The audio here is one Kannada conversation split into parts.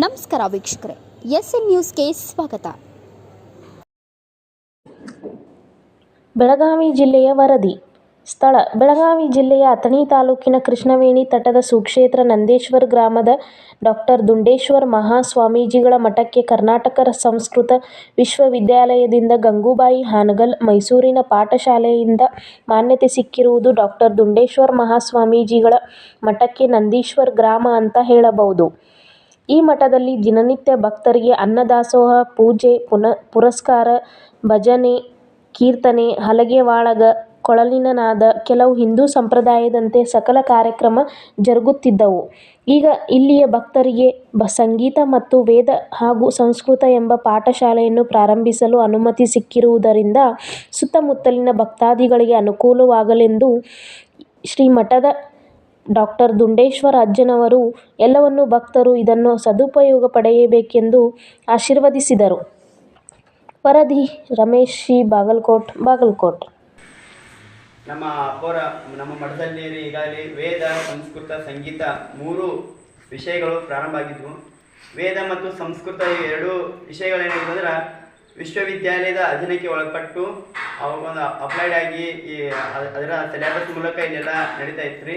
ನಮಸ್ಕಾರ ವೀಕ್ಷಕರೇ ಎಸ್ ಎನ್ ನ್ಯೂಸ್ಗೆ ಸ್ವಾಗತ. ಬೆಳಗಾವಿ ಜಿಲ್ಲೆಯ ವರದಿ, ಸ್ಥಳ, ಬೆಳಗಾವಿ ಜಿಲ್ಲೆಯ ಅಥಣಿ ತಾಲೂಕಿನ ಕೃಷ್ಣವೇಣಿ ತಟದ ಸುಕ್ಷೇತ್ರ ನಂದೇಶ್ವರ ಗ್ರಾಮದ ಡಾಕ್ಟರ್ ದುಂಡೇಶ್ವರ ಮಹಾಸ್ವಾಮೀಜಿಗಳ ಮಠಕ್ಕೆ ಕರ್ನಾಟಕ ಸಂಸ್ಕೃತ ವಿಶ್ವವಿದ್ಯಾಲಯದಿಂದ ಗಂಗೂಬಾಯಿ ಹಾನಗಲ್ ಮೈಸೂರಿನ ಪಾಠಶಾಲೆಯಿಂದ ಮಾನ್ಯತೆ ಸಿಕ್ಕಿರುವುದು ಡಾಕ್ಟರ್ ದುಂಡೇಶ್ವರ ಮಹಾಸ್ವಾಮೀಜಿಗಳ ಮಠಕ್ಕೆ ನಂದೀಶ್ವರ ಗ್ರಾಮ ಅಂತ ಹೇಳಬಹುದು. ಈ ಮಠದಲ್ಲಿ ದಿನನಿತ್ಯ ಭಕ್ತರಿಗೆ ಅನ್ನದಾಸೋಹ, ಪೂಜೆ, ಪುನ, ಪುರಸ್ಕಾರ, ಭಜನೆ, ಕೀರ್ತನೆ, ಹಲಗೆ ವಾಳಗ, ಕೊಳಲಿನ ನಾದ, ಕೆಲವು ಹಿಂದೂ ಸಂಪ್ರದಾಯದಂತೆ ಸಕಲ ಕಾರ್ಯಕ್ರಮ ಜರುಗುತ್ತಿದ್ದವು. ಈಗ ಇಲ್ಲಿಯ ಭಕ್ತರಿಗೆ ಬ, ಸಂಗೀತ ಮತ್ತು ವೇದ ಹಾಗೂ ಸಂಸ್ಕೃತ ಎಂಬ ಪಾಠಶಾಲೆಯನ್ನು ಪ್ರಾರಂಭಿಸಲು ಅನುಮತಿ ಸಿಕ್ಕಿರುವುದರಿಂದ ಸುತ್ತಮುತ್ತಲಿನ ಭಕ್ತಾದಿಗಳಿಗೆ ಅನುಕೂಲವಾಗಲೆಂದು ಶ್ರೀ ಮಠದ ಡಾಕ್ಟರ್ ದುಂಡೇಶ್ವರ ಅಜ್ಜನವರು ಎಲ್ಲವನ್ನು ಭಕ್ತರು ಇದನ್ನು ಸದುಪಯೋಗ ಪಡೆಯಬೇಕೆಂದು ಆಶೀರ್ವದಿಸಿದರು. ವರದಿ, ರಮೇಶ್ ಶಿ ಬಾಗಲಕೋಟ್ ಬಾಗಲಕೋಟ್. ನಮ್ಮ ಅಪ್ಪರ, ನಮ್ಮ ಮಠದಲ್ಲಿ ಈಗಾಗಲೇ ವೇದ, ಸಂಸ್ಕೃತ, ಸಂಗೀತ ಮೂರು ವಿಷಯಗಳು ಪ್ರಾರಂಭ ಆಗಿದ್ವು. ವೇದ ಮತ್ತು ಸಂಸ್ಕೃತ ಈ ಎರಡು ವಿಷಯಗಳೇನಿದ್ರೆ ವಿಶ್ವವಿದ್ಯಾಲಯದ ಅಧೀನಕ್ಕೆ ಒಳಪಟ್ಟು ಅವಾಗೊಂದು ಅಪ್ಲೈಡ್ ಆಗಿ ಈ ಅದರ ಸಿಲೆಬಸ್ ಮೂಲಕ ಇಲ್ಲೆಲ್ಲ ನಡೀತಾ ಇತ್ತು ರೀ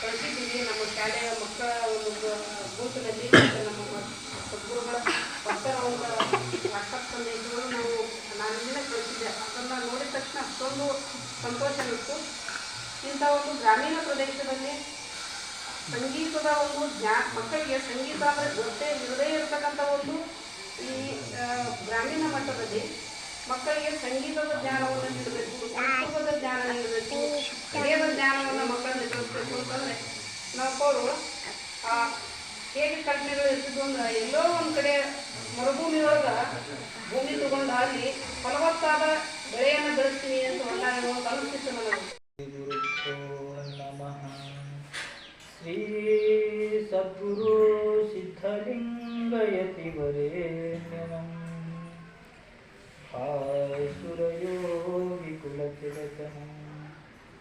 ಕಳಿಸಿದ್ದೀವಿ, ನಮ್ಮ ಶಾಲೆಯ ಮಕ್ಕಳ ಒಂದು ಬೂತ್ನಲ್ಲಿ ನಮ್ಮ ಸದ್ಗುರುಗಳ ಭಕ್ತರ ಒಂದು ವಾಟ್ಸಪ್ ಸಂದೇಶಗಳು ನಾವು ನಾನು ನಿನ್ನೆ ಕಳಿಸಿದ್ದೆ. ಅದನ್ನು ನೋಡಿದ ತಕ್ಷಣ ಅಷ್ಟೊಂದು ಸಂತೋಷ ಇತ್ತು ಇಂಥ ಒಂದು ಗ್ರಾಮೀಣ ಪ್ರದೇಶದಲ್ಲಿ ಸಂಗೀತದ ಒಂದು ಜ್ಞಾ, ಮಕ್ಕಳಿಗೆ ಸಂಗೀತ ಅಂದರೆ ಗೊತ್ತೇ ಇರದೇ ಇರತಕ್ಕಂಥ ಒಂದು ಈ ಗ್ರಾಮೀಣ ಮಟ್ಟದಲ್ಲಿ ಮಕ್ಕಳಿಗೆ ಸಂಗೀತದ ಜ್ಞಾನವನ್ನು ನೀಡಬೇಕು, ಸಂಸ್ಕೃತದ ಜ್ಞಾನ ನೀಡಬೇಕು ಕಲೆಯದ ಜ್ಞಾನವನ್ನು ಮಕ್ಕಳಲ್ಲಿ ತಿಳಿಸ್ಬೇಕು ನಾವು ಆ ಹೇಗೆ ಕಲ್ಪನೆಗಳು ಇರ್ತಿದ್ವು ಅಂದ್ರೆ ಎಲ್ಲೋ ಒಂದು ಕಡೆ ಮರುಭೂಮಿ ಒಳಗ ಭೂಮಿ ತಗೊಂಡು ಅಲ್ಲಿ ಫಲವತ್ತಾದ ಬೆಳೆಯನ್ನು ಬೆಳೆಸ್ತೀನಿ ಅಂತ ಒಂದಾಗಿರುವ ಕಲಿಸ್ತಿತ್ತು ನನಗೆ ಶ್ರೀ ಸದ್ಗುರು ಸಿದ್ಧಲಿಂಗಯತಿ ವರೇಣ್ಯಂ ಹಾಸುರಯೋಗಿ ಕುಲತಿಲಕನಂ.